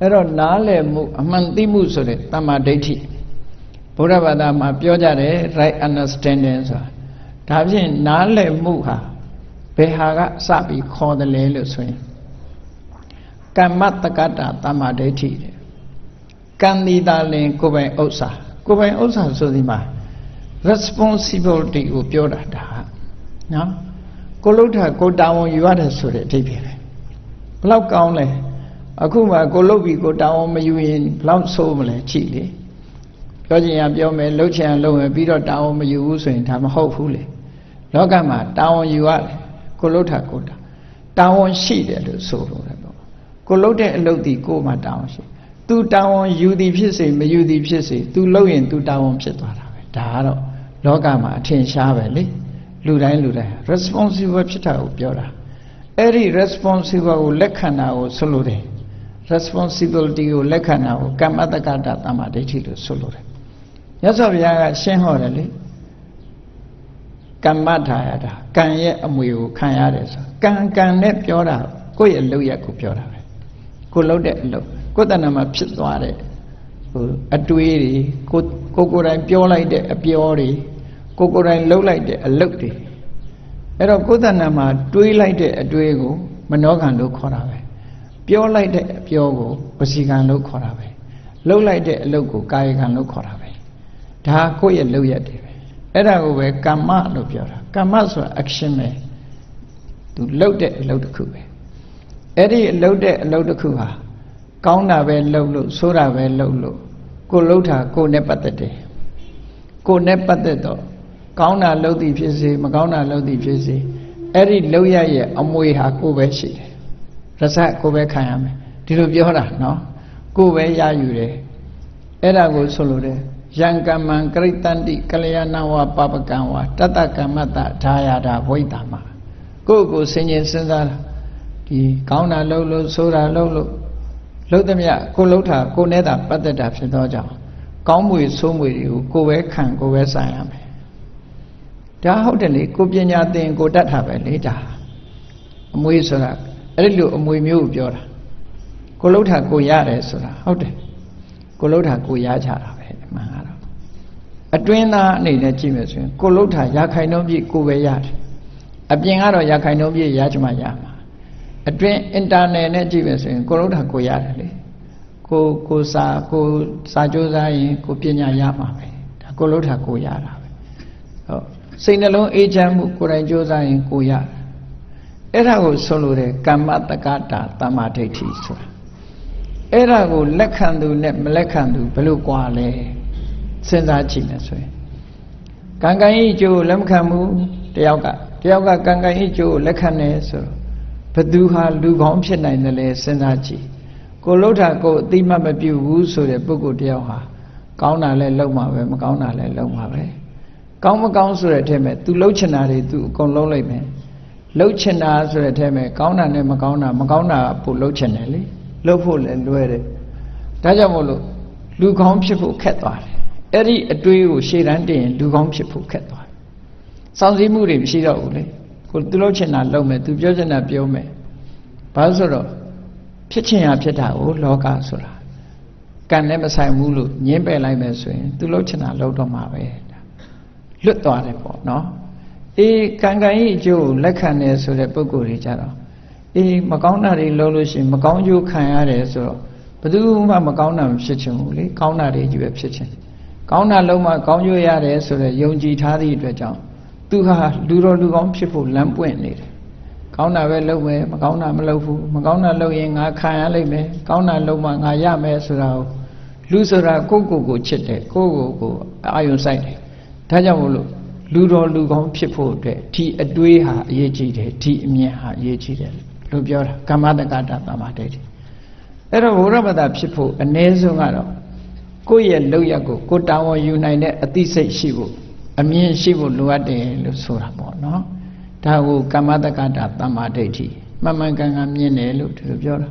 အဲ့တော့နားလည်မှုအမှန်သိမှုဆိုတဲ့တမ္မာဒိဋ္ဌိဘုရားဘာသာမှာပြောကြတယ် right understanding ဆိုတာဒါဖြင့်နားလည်မှုဟာဘယ်ဟာကစပြီးခေါ်တယ်လဲလို့ဆိုရင်ကမ္မတက္ကတာတမ္မာဒိဋ္ဌိတဲ့ကံဒီတာလင်ကိုယ်ပိုင်ဥစ္စာကိုယ်ပိုင်ဥစ္စာဆိုဒီမှာ responsibility ကိုပြောတာဒါနော်ကိုလုထာကိုတာဝန်ယူရတယ်ဆိုတဲ့အဓိပ္ပာယ်ပဲဘလောက်ကောင်းလဲ အခုမှကိုလုတ်ပြီးကိုတာဝန်မယူရင်ဘလောက်ဆိုးမလဲကြည့်လေပြောချင်ရပြောမယ်လှုပ်ချင်ရလှုပ်မယ်ပြီးတော့တာဝန်မယူဘူးဆိုရင်ဒါမဟုတ်ဘူးလေလောကမှာတာဝန်ယူရတယ်ကိုလုထာကိုတာတာဝန်ရှိတယ်လို့ဆိုလို့တယ်ပေါ့ကိုလုတ်တဲ့အလုပ်ဒီကိုမှတာဝန်ရှိသူတာဝန်ယူသည်ဖြစ်စေမယူသည်ဖြစ်စေသူလုပ်ရင်သူတာဝန်ဖြစ်သွားတာပဲဒါကတော့လောကမှာအထင်ရှားပဲလေလူတိုင်းလူတိုင်း responsible ဖြစ်တာကိုပြောတာအဲ့ဒီ responsible ကိုလက်ခံတာကိုဆိုလိုတယ် responsibility ကိုလက်ခံတာကိုကမ္မတက္ကတာတမ္မာဒိဋ္ဌိလို့ဆိုလိုတယ်မြတ်စွာဘုရားကရှင်းဟောတယ်လေကမ္မထာယတာကံရဲ့အမွေကိုခံရတယ်ဆိုကံကံနဲ့ပြောတာကိုယ့်ရဲ့အလုပ်ရက်ကိုပြောတာပဲကိုလုပ်တဲ့အလုပ်ကိုယ်တဏ္ဍာမှာဖြစ်သွားတဲ့ဟိုအတွေးတွေကိုကိုကိုယ်တိုင်ပြောလိုက်တဲ့အပြောတွေကိုကိုယ်တိုင်လှုပ်လိုက်တဲ့အလုပ်တွေအဲ့တော့ကိုယ်တဏ္ဍာမှာတွေးလိုက်တဲ့အတွေးကိုမနောကံလို့ခေါ်တာပဲ ပြောလိုက်တဲ့အပြောကိုဝစီကံလို့ခေါ်တာပဲလှုပ်လိုက်တဲ့အလုပ်ကိုကာယကံလို့ခေါ်တာပဲဒါကိုယ့်ရဲ့လုပ်ရက်တွေပဲအဲ့ဒါကိုပဲကမ္မလို့ပြောတာကမ္မဆိုတာ action ပဲသူလှုပ်တဲ့အလုပ်တစ်ခုပဲအဲ့ဒီလှုပ်တဲ့အလုပ်တစ်ခုဟာကောင်းတာပဲလှုပ်လို့ဆိုးတာပဲလှုပ်လို့ကိုလှုပ်တာကိုနဲ့ပတ်သက်တယ်ကိုနဲ့ပတ်သက်တော့ကောင်းတာလှုပ်သည်ဖြစ်စေမကောင်းတာလှုပ်သည်ဖြစ်စေအဲ့ဒီလှုပ်ရရဲ့အမွေဟာကိုပဲရှိတယ် ရစကိုပဲခံရမယ်ဒီလိုပြောတာနော်ကိုပဲရယူတယ်အဲ့ဒါကိုဆိုလိုတယ်ယံကမ္မံကရိတန္တိကလျာဏဝပပကံဝတတကမ္မတဒါယတာဘဝိတ္တမကိုယ့်ကိုယ်ဆင်ញင်စဉ်းစားတာဒီကောင်းတာလှုပ်လို့ဆိုးတာလှုပ်လို့လှုပ်သမျှကိုလှုပ်တာကိုနဲ့တာပတ်သက်တာဖြစ်သောကြောင့်ကောင်းမွေဆိုးမွေတွေကိုကိုယ်ပဲခံကိုယ်ပဲဆိုင်ရမယ်ဒါဟုတ်တယ်လေကိုပညာသင်ကိုတတ်တာပဲလေဒါအမွေဆိုတာ အဲ့ဒီလိုအမွေမျိုးကိုပြောတာကိုလှုပ်တာကိုရတယ်ဆိုတာဟုတ်တယ်ကိုလှုပ်တာကိုရကြတာပဲမှန်ကတော့အတွင်းသားအနေနဲ့ကြည့်မယ်ဆိုရင်ကိုလှုပ်တာရခိုင်နှုန်းပြည့်ကိုပဲရတယ်အပြင်ကတော့ရခိုင်နှုန်းပြည့်ရချင်မှရမှာအတွင်း internal နဲ့ကြည့်မယ်ဆိုရင်ကိုလှုပ်တာကိုရတယ်လေကိုကိုစာကိုစာကြိုးစားရင်ကိုပညာရမှာပဲဒါကိုလှုပ်တာကိုရတာပဲဟုတ်စိတ်နှလုံးအေးချမ်းမှုကိုယ်တိုင်ကြိုးစားရင်ကိုရတယ် အဲ့ဒါကိုဆိုလိုတဲ့ကမ္မတက္ကတာတမ္မာဒိဋ္ဌိဆိုတာအဲ့ဒါကိုလက်ခံသူနဲ့မလက်ခံသူဘယ်လိုကွာလဲစဉ်းစားကြည့်မယ်ဆိုရင်ကံကံဤကျိုးလက်မခံဘူးတယောက်ကတယောက်ကကံကံဤကျိုးလက်ခံတယ်ဆိုတော့ဘသူဟာလူကောင်းဖြစ်နိုင်တယ်လဲစဉ်းစားကြည့်ကိုလှုပ်တာကိုအတိမတ်မပြုဘူးဆိုတဲ့ပုဂ္ဂိုလ်တယောက်ဟာကောင်းတာလဲလုံမှာပဲမကောင်းတာလဲလုံမှာပဲကောင်းမကောင်းဆိုတဲ့အထက်မှာ तू လှုပ်ချင်တာတွေ तू အကုန်လုံးလိုက်မယ် လှုပ်ချင်တာဆိုတဲ့အထဲမှာကောင်းတာနဲ့မကောင်းတာမကောင်းတာပို့လှုပ်ချင်တယ်လေလှုပ်ဖို့လည်းလွယ်တယ်ဒါကြောင့်မို့လို့လူကောင်းဖြစ်ဖို့ခက်သွားတယ်အဲ့ဒီအတွေးကိုရှေ့တန်းတင်ရင်လူကောင်းဖြစ်ဖို့ခက်သွားတယ်စောင့်စည်းမှုတွေမရှိတော့ဘူးလေကိုသူလှုပ်ချင်တာလှုပ်မယ်သူပြောချင်တာပြောမယ်ဘာလို့ဆိုတော့ဖြစ်ချင်ရဖြစ်တာကိုလောကဆိုတာကံနဲ့မဆိုင်ဘူးလို့ညင်းပယ်လိုက်မယ်ဆိုရင်သူလှုပ်ချင်တာလှုပ်တော့မှာပဲလွတ်သွားတယ်ပေါ့နော် အေးကံကံဤအကျိုးကိုလက်ခံတယ်ဆိုတဲ့ပုံကိုယ်တွေကြတော့အေးမကောင်းတာတွေလုပ်လို့ရှိရင်မကောင်းကျိုးခံရတယ်ဆိုတော့ဘယ်သူမှမကောင်းတာမဖြစ်ချင်ဘူးလေကောင်းတာတွေကြီးပဲဖြစ်ချင်ကောင်းတာလုံးမှကောင်းကျိုးရတယ်ဆိုတော့ယုံကြည်ထားသည့်အတွက်ကြောင့်သူဟာလူတော်လူကောင်းဖြစ်ဖို့လမ်းပွင့်နေတယ်ကောင်းတာပဲလုပ်မယ်မကောင်းတာမလုပ်ဘူးမကောင်းတာလုပ်ရင်ငါခံရလိမ့်မယ်ကောင်းတာလုပ်မှငါရမယ်ဆိုတာကိုလူဆိုတာကိုယ့်ကိုယ်ကိုချစ်တယ်ကိုယ့်ကိုယ်ကိုအာယုံစိုက်တယ်ဒါကြောင့်မို့လို့ လူတော်လူကောင်းဖြစ်ဖို့အတွက်ဒီအတွေးဟာအရေးကြီးတယ်ဒီအမြင်ဟာအရေးကြီးတယ်လို့ပြောတာကမ္မတက္ကတာတမ္မာဒိဋ္ဌိအဲ့တော့ဘုရားမတာဖြစ်ဖို့အ ਨੇ ဆုံးကတော့ကိုယ့်ရဲ့လောက်ရက်ကိုကိုယ်တာဝန်ယူနိုင်တဲ့အသိစိတ်ရှိဖို့အမြင်ရှိဖို့လိုအပ်တယ်လို့ဆိုတာပေါ့နော်ဒါကိုကမ္မတက္ကတာတမ္မာဒိဋ္ဌိမှန်မှန်ကန်ကန်မြင်တယ်လို့ဒီလိုပြောတာ